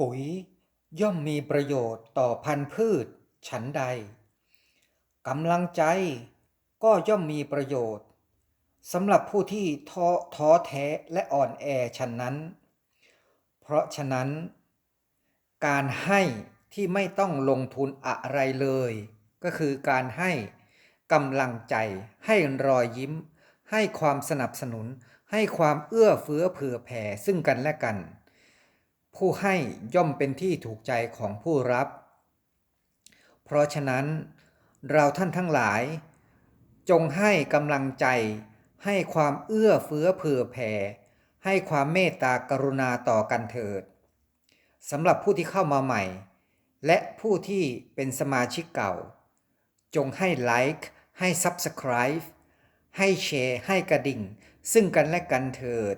ปุ๋ยย่อมมีประโยชน์ต่อพันธุ์พืช ฉันใดกำลังใจก็ย่อมมีประโยชน์สำหรับผู้ที่ท้อท้อแท้และอ่อนแอฉันนั้น เพราะฉะนั้น การให้ที่ไม่ต้องลงทุนอะไรเลย ก็คือการให้กำลังใจ ให้รอยยิ้ม ให้ความสนับสนุน ให้ความเอื้อเฟื้อเผื่อแผ่ซึ่งกันและกัน ผู้ให้ย่อมเป็นที่ถูกใจของผู้รับ เพราะฉะนั้น เราท่านทั้งหลาย จงให้กำลังใจ ให้ความเอื้อเฟื้อเผื่อแผ่ ให้ความเมตตากรุณาต่อกันเถิดสำหรับผู้ที่เข้ามาใหม่ และผู้ที่เป็นสมาชิกเก่า จงให้ไลค์ให้ Subscribe ให้แชร์ให้กระดิ่ง ซึ่งกันและกันเถิด